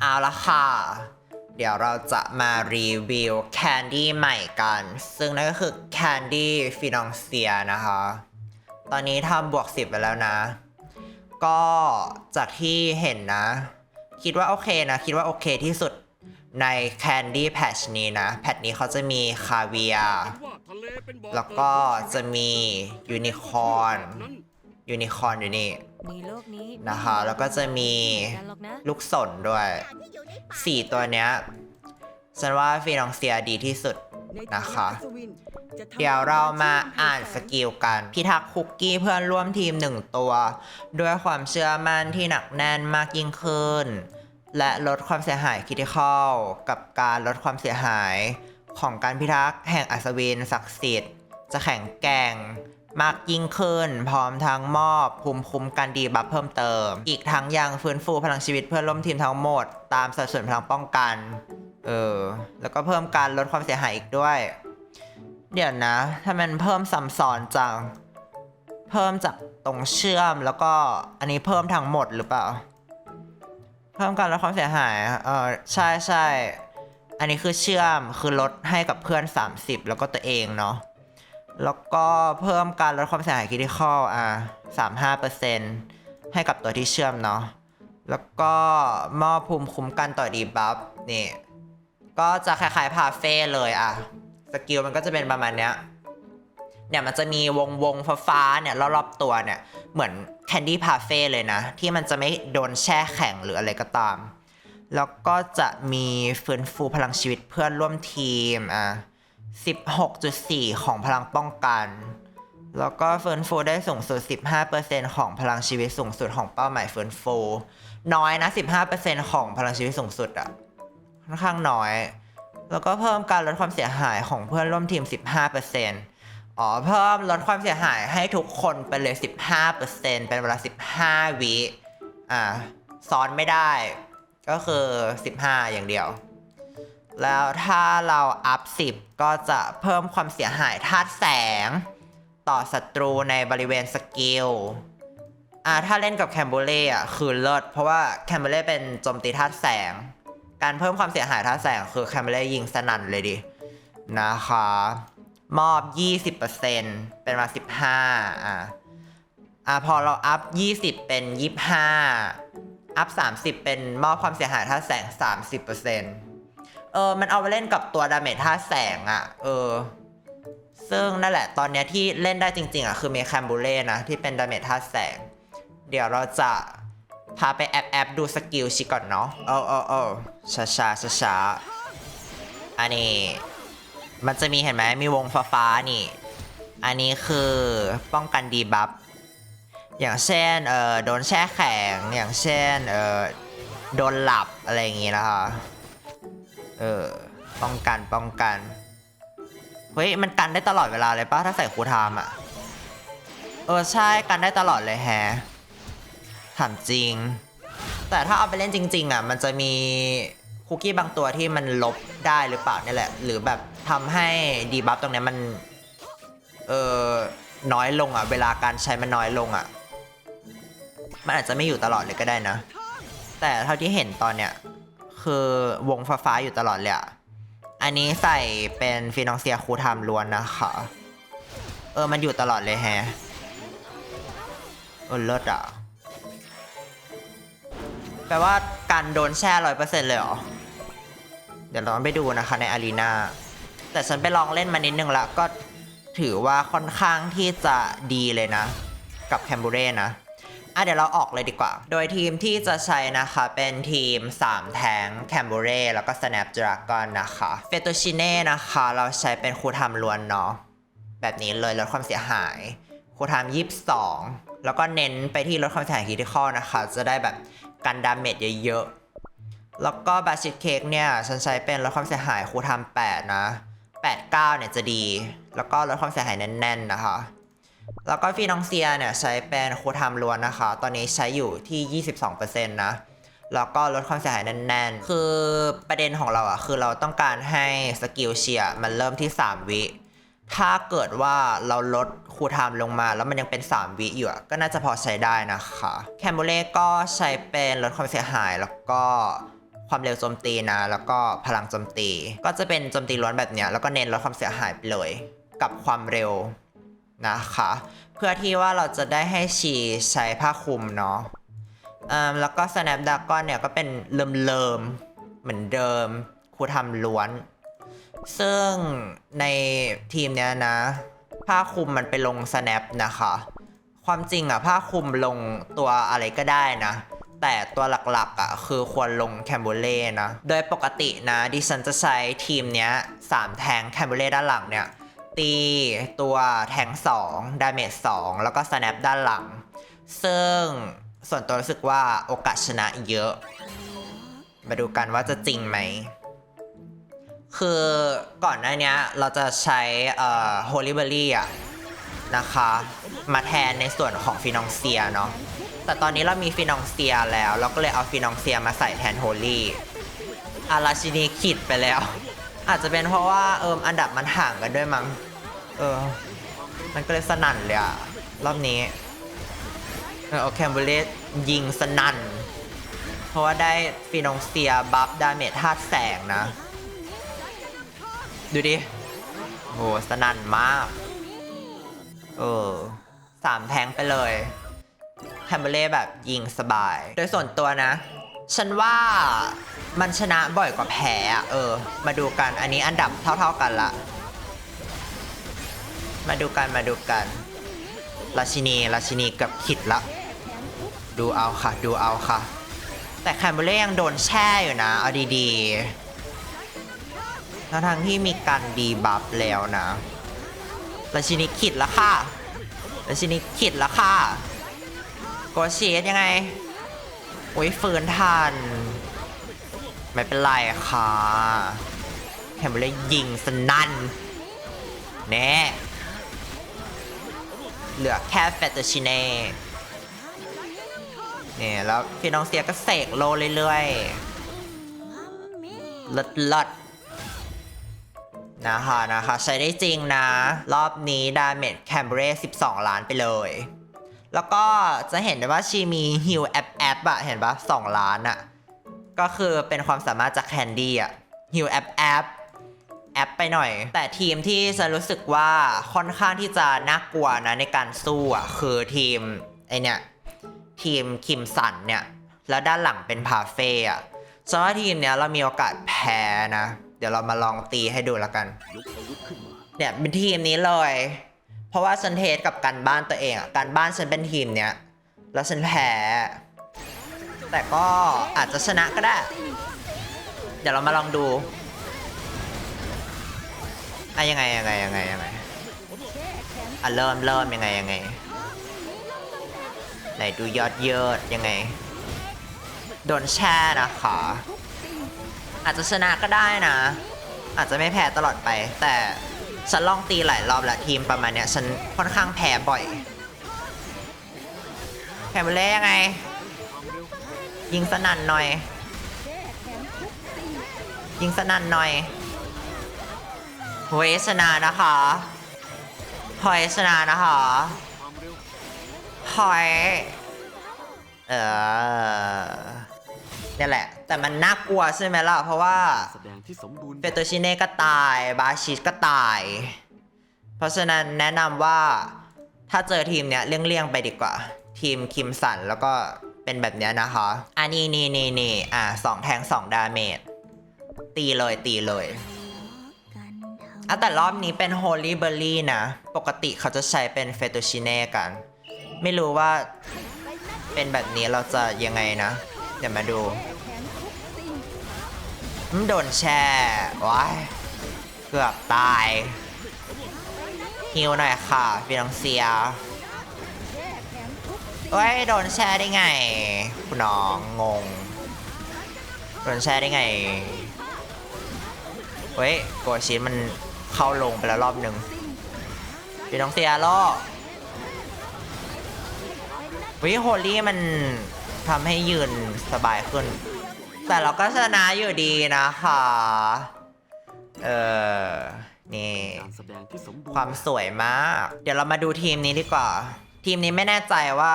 เอาละค่ะ เดี๋ยวเราจะมารีวิวแคนดี้ใหม่กัน ซึ่งนั่นก็คือแคนดี้ฟินองเซียนะคะ ตอนนี้ทำบวก10ไปแล้วนะ ก็จากที่เห็นนะ คิดว่าโอเคนะ คิดว่าโอเคที่สุดในแคนดี้แพชนี้นะ แพทนี้เขาจะมีคาเวียแล้วก็จะมียูนิคอร์น ยูนิคอร์นอยู่นี่ในโลกนี้นะคะ แล้วก็จะมีกันหรอกนะลูกสนด้วยสี่ตัวเนี้ยฉันว่าฟีนองเซียดีที่สุดนะคะ เดี๋ยวเรามาอ่านสกิลกัน พิทักษ์คุกกี้เพื่อนร่วมทีมหนึ่งตัว ด้วยความเชื่อมั่นที่หนักแน่นมากยิ่งขึ้น และลดความเสียหายคิด i คอลกับการลดความเสียหายของการพิทักษ์แห่งอัศวินศักดิ์สิทธิ์ จะแข็งแกร่ง มากยิ่งขึ้น พร้อมทั้งมอบภูมิคุ้มกันดีบัฟเพิ่มเติม อีกทั้งยังฟื้นฟูพลังชีวิตเพื่อนร่วมทีมทั้งหมด ตามสัดส่วนพลังป้องกัน เออ แล้วก็เพิ่มการลดความเสียหายอีกด้วย เดี๋ยวนะ ถ้ามันเพิ่มซ้ำซ้อนจัง เพิ่มจากตรงเชื่อมแล้วก็อันนี้เพิ่มทั้งหมดหรือเปล่า เพิ่มการลดความเสียหาย เออใช่ใช่อันนี้คือเชื่อมคือลดให้กับเพื่อน 30 แล้วก็ตัวเองเนาะ แล้วก็เพิ่มการลดความเสียหายคิด i คอลอะ35%ให้กับตัวที่เชื่อมเนาะ แล้วก็มอบภูมิคุ้มกันต่อดีบัฟนี่ ก็จะคล้ายๆพาเฟ่เลยอะ สกิลมันก็จะเป็นประมาณเนี้ย เนี่ยมันจะมีวงวงฟ้าฟ้าเนี่ยรอบๆตัวเนี่ย เหมือนแคนดี้พาเฟ่เลยนะ ที่มันจะไม่โดนแช่แข็งหรืออะไรก็ตาม แล้วก็จะมีฟื้นฟูพลังชีวิตเพื่อนร่วมทีมอะ 16.4 ของพลังป้องกัน แล้วก็เฟื้นโฟได้สูงสุด 15%ของพลังชีวิตสูงสุดของเป้าหมายเฟื้นโฟน้อยนะ 15%ของพลังชีวิตสูงสุดอะค่อนข้างน้อย แล้วก็เพิ่มการลดความเสียหายของเพื่อนร่วมทีม 15%อ๋อ เพิ่มลดความเสียหายให้ทุกคนไปเลย 15%เป็นเวลา 15 วิ อ่า ซ้อนไม่ได้ ก็คือ 15 อย่างเดียว แล้วถ้าเราอัพ 10 ก็จะเพิ่มความเสียหายธาตุแสง ต่อศัตรูในบริเวณสกิลอ่าถ้าเล่นกับแคมโบเล่อะคือเลิศเพราะว่าแคมโบเล่เป็นโจมตีธาตุแสง การเพิ่มความเสียหายธาตุแสงคือแคมเบล่ยิงสนั่นเลยดิ นะคะ มอบ 20%เป็นมา 15อะอะพอเราอัพ 20 เป็น 25 อัพ 30 เป็นมอบความเสียหายธาตุแสง 30% เออมันเอาไปเล่นกับตัวดาเมจธาแสงอะ เออ ซึ่งนั่นแหละตอนเนี้ยที่เล่นได้จริง ๆอะคือมีแคมบูเล่นะ ที่เป็นดาเมจธาแสง เดี๋ยวเราจะพาไปแอปแอปดูสกิลชิก่อนเนาะเออเออเออช้าช้าช้าช้าอันนี้ มันจะมีเห็นไหมมีวงฟ้าฟ้าๆนี่ อันนี้คือป้องกันดีบัฟอย่างเช่นเออโดนแช่แข็งอย่างเช่นเออโดนหลับอะไรอย่างงี้นะคะ ออป้องกันป้องกัน เฮ้ย มันกันได้ตลอดเวลาเลยปะถ้าใส่คูลไทม์อะ เออ ใช่กันได้ตลอดเลยแฮะถามจริง แต่ถ้าเอาไปเล่นจริง ๆ อะ มันจะมีคุกกี้บางตัวที่มันลบได้หรือเปล่านี่แหละ หรือแบบทำให้ดีบัฟตรงนี้มัน เออน้อยลงอะ เวลาการใช้มันน้อยลงอะ มันอาจจะไม่อยู่ตลอดเลยก็ได้นะ แต่เท่าที่เห็นตอนเนี้ย คือวงฟ้าๆอยู่ตลอดเลยอะอันนี้ใส่เป็นฟินองเซียคูทม์ล้วนนะคะ เออมันอยู่ตลอดเลยแฮะเออเลิศอะ แปลว่าการโดนแช่ร้อยเปอร์เซ็นต์เลยเหรอ เดี๋ยวเราต้องไปดูนะคะในอารีนา แต่ฉันไปลองเล่นมานิดนึงละก็ถือว่าค่อนข้างที่จะดีเลยนะ กับแคมบูเร่นะ อะเดี๋ยวเราออกเลยดีกว่า โดยทีมที่จะใช้นะคะเป็นทีม 3 แทงแคมบูเร่แล้วก็ Snapdragon นะคะเฟโตชิเน่นะคะ เราใช้เป็นคูทามล้วนเนาะแบบนี้เลยลดความเสียหายคูทาม22แล้วก็เน้นไปที่ลดความเสียหายคิด i คอนะคะ จะได้แบบกันดาเมจเยอะๆ แล้วก็บาชิตเค้กเนี่ยฉันใช้เป็นลดความเสียหายคูทาม8นะ89เนี่ยจะดี แล้วก็ลดความเสียหายแน่นๆนะคะ แล้วก็ฟีนองเซียเนี่ยใช้เป็นคูทามล้วนนะคะ ตอนนี้ใช้อยู่ที่ 22%นะ แล้วก็ลดความเสียหายแน่นๆ คือประเด็นของเราอะคือเราต้องการให้สกิลเชียมันเริ่มที่ 3 วิ ถ้าเกิดว่าเราลดคูลไทม์ลงมาแล้วมันยังเป็น 3 วิอยู่ก็น่าจะพอใช้ได้นะคะ แคมโบเล่ก็ใช้เป็นลดความเสียหายแล้วก็ความเร็วโจมตีนะ แล้วก็พลังโจมตี ก็จะเป็นโจมตีล้วนแบบเนี้ยแล้วก็เน้นลดความเสียหายไปเลย กับความเร็ว นะคะ เพื่อที่ว่าเราจะได้ให้ชีใช้ผ้าคลุมเนาะอ่าแล้วก็ Snapdragon เนี่ยก็เป็นเลิมๆ เหมือนเดิมครูทำล้วน ซึ่งในทีมเนี้ยนะ ผ้าคลุมมันไปลง snap นะคะ ความจริงอะผ้าคลุมลงตัวอะไรก็ได้นะ แต่ตัวหลักๆอะคือควรลงแคมบูเล่นะ โดยปกตินะ ดิฉันจะใช้ทีมเนี้ย3แทงแคมบูเล่ด้านหลังเนี่ย ตีตัวแทง2ดาเมจ2แล้วก็ snap ด้านหลัง ซึ่งส่วนตัวรู้สึกว่าโอกาสชนะเยอะ มาดูกันว่าจะจริงไหม คือก่อนหน้านี้เราจะใช้เอ่อ Holy Berry อะนะคะ มาแทนในส่วนของฟินองเซียเนาะแต่ตอนนี้เรามีฟินองเซียแล้ว เราก็เลยเอาฟินองเซียมาใส่แทนโฮลี่อาราชินีขิดไปแล้ว อาจจะเป็นเพราะว่าเอิมอันดับมันห่างกันด้วยมั้ง เออ มันก็เลยสนั่นเลยอะรอบนี้เออแคมเบเลตยิงสนั่น เพราะว่าได้ฟินองเซียบัฟดาเมจธาตุแสงนะ ดูดิโหสนั่นมาก เออสามแทงไปเลยแฮมเบร์เล่แบบยิงสบาย โดยส่วนตัวนะ ฉันว่ามันชนะบ่อยกว่าแพ้เออ มาดูกันอันนี้อันดับเท่าๆกันละ มาดูกันมาดูกัน ราชินีราชินีกับขิดละ ดูเอาค่ะ ดูเอาค่ะ แต่แคมเบอร์เล่ยังโดนแช่อยู่นะ เอาดีๆทั้งทางๆที่มีการดีบัฟแล้วนะ ราชินีขิดล้วค่ะ ราชินีขิดล้วค่ะโกเชียยังไง โอ้ยฝืนทัน ไม่เป็นไรค่ะแคมเบอร์เล่ยิงสนั่นแน่ เหลือแค่เฟตเชิเน่เนี่ยแล้วพี่น้องเสียก็เสกโลเรื่อยๆลดลดนะคะนะคะใช้ได้จริงนะ รอบนี้ดาเมจแคมเบร12 ล้านไปเลย แล้วก็จะเห็นได้ว่าชีมีฮิลแอปแอปอะเห็นปะ2 ล้านอะก็คือเป็นความสามารถจากแคนดี้อะฮิลแอปแอป แอปไปหน่อย แต่ทีมที่จะรู้สึกว่าค่อนข้างที่จะน่ากลัวนะในการสู้อะคือทีมไอเนี่ยทีมคิมสันเนี่ย แล้วด้านหลังเป็นพาเฟ่อะสำหรับทีมเนี้ยเรามีโอกาสแพ้นะ เดี๋ยวเรามาลองตีให้ดูแล้วกัน เนี่ยเป็นทีมนี้เลย เพราะว่าฉันเทสกับการบ้านตัวเองอะการบ้านฉันเป็นทีมเนี้ย แล้วฉันแพ้ แต่ก็อาจจะชนะก็ได้ เดี๋ยวเรามาลองดู อะยังไงยังไงยังไงยังไงอะเริ่มเริ่มยังไงยังไงไหนดูยอดเยิดยังไง โดนแช่นะคะอาจจะชนะก็ได้นะ อาจจะไม่แพ้ตลอดไป แต่ฉันลองตีหลายรอบแล้วทีมประมาณเนี้ยฉันค่อนข้างแพ้บ่อยแคมเบเล่ยังไง ยิงสนั่นหน่อย ยิงสนั่นหน่อย เฮ้ยชนะนะคะเฮ้ยชนะนะคะเฮ้ยเออเนี่ยแหละ แต่มันน่ากลัวใช่ไหมล่ะ เพราะว่าแสดงที่สมบูรณ์เฟโตชิเน่ก็ตาย บาชิสก็ตาย เพราะฉะนั้นแนะนำว่าถ้าเจอทีมเนี้ยเลี่ยงๆไปดีกว่า ทีมคิมสันแล้วก็เป็นแบบเนี้ยนะคะอันนี้นี่นี่นี่อะสองแทงสองดาเมจตีเลยตีเลย อะแต่รอบนี้เป็น Holy Berry นะ ปกติเขาจะใช้เป็นเฟโตชิเน่กัน ไม่รู้ว่าเป็นแบบนี้เราจะยังไงนะ เดี๋ยวมาดูมโดนแช่ว้ายเกือบตายฮิวหน่อยค่ะฟินังเซียเอ้ยโดนแช่ได้ไงคุณน้องงง โดนแช่ได้ไงเฮ้ยโกชินมัน เข้าลงไปแล้วรอบหนึ่งฟินังเซียล่อวิโฮลี่มันทำให้ยืนสบายขึ้น แต่เราก็ชนะอยู่ดีนะคะ เออ นี่ ความสวยมาก เดี๋ยวเรามาดูทีมนี้ดีกว่า ทีมนี้ไม่แน่ใจว่า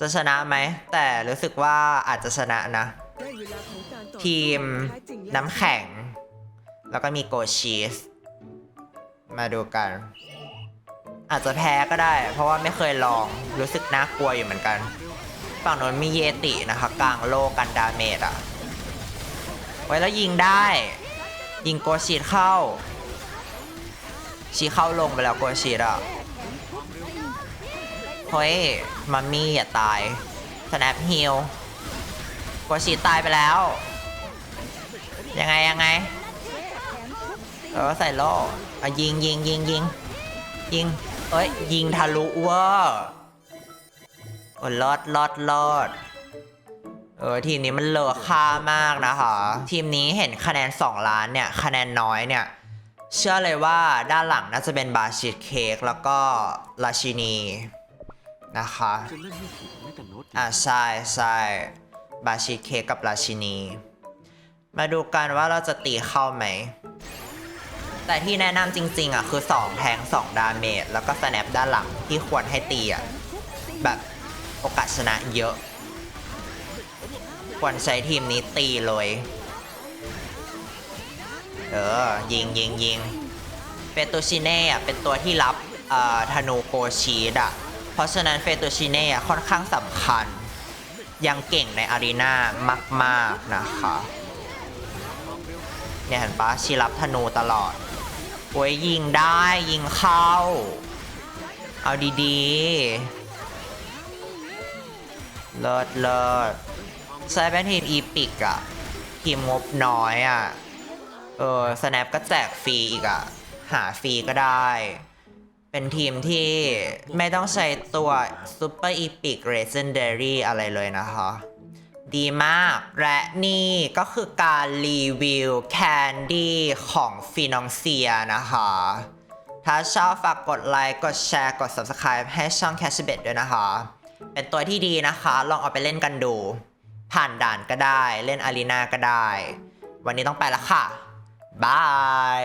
จะชนะไหม แต่รู้สึกว่าอาจจะชนะนะ ทีมน้ำแข็ง แล้วก็มีโกชีส มาดูกัน อาจจะแพ้ก็ได้ เพราะว่าไม่เคยลองรู้สึกน่ากลัวอยู่เหมือนกัน ฝั่งโน้นมีเยตินะคะ กลางโลกกันดาเมจอะไว้แล้วยิงได้ ยิงโกชีดเข้า ชีเข้าลงไปแล้วโกชีดอะเฮ้ยมัมมี่อย่าตายสแนปฮิลโกชีตายไปแล้ว ยังไงยังไง เออใส่ล่อะยิงยิงยิงยิงยิงเอ้ยยิงทะลุเวอร์โอ้ลอดลอดลอดเออทีมนี้มันเลอค่ามากนะคะ ทีมนี้เห็นคะแนน 2 ล้านเนี่ย คะแนนน้อยเนี่ย เชื่อเลยว่าด้านหลังน่าจะเป็นบาชิดเค้กแล้วก็ราชินีนะคะอ่าใช่ใช่บาชิดเค้กกับราชินี มาดูกันว่าเราจะตีเข้าไหม แต่ที่แนะนำจริงๆอะคือ 2 แทง 2 ดาเมจแล้วก็สแนปด้านหลังที่ควรให้ตีอะแบบโอกาสชนะเยอะ ควรใช้ทีมนี้ตีเลย เออ ยิงยิงยิงเฟตูชิเน่อะเป็นตัวที่รับธนูโกชีดอะ เพราะฉะนั้นเฟตูชิเน่อะค่อนข้างสำคัญ ยังเก่งในอารีนามาก ๆ นะคะเนี่ยเห็นปะชีรับธนูตลอด โอ้ยยิงได้ยิงเข้า เอาดีๆ เลิศเลิศใช้เป็นทีมอีพิกอะทีมงบน้อยอะเออสแนปก็แจกฟรีอีกอะหาฟรีก็ได้ เป็นทีมที่ไม่ต้องใช้ตัว Super Epic Legendary อะไรเลยนะคะ ดีมาก และนี่ก็คือการรีวิวแคนดี้ของฟีนองเซียนะคะ ถ้าชอบฝากกดไลค์ กดแชร์ กด Subscribe ให้ช่อง Cash b e t ด้วยนะคะ เป็นตัวที่ดีนะคะ ลองเอาไปเล่นกันดู ผ่านด่านก็ได้ เล่นอารีนาก็ได้ วันนี้ต้องไปแล้วค่ะ บาย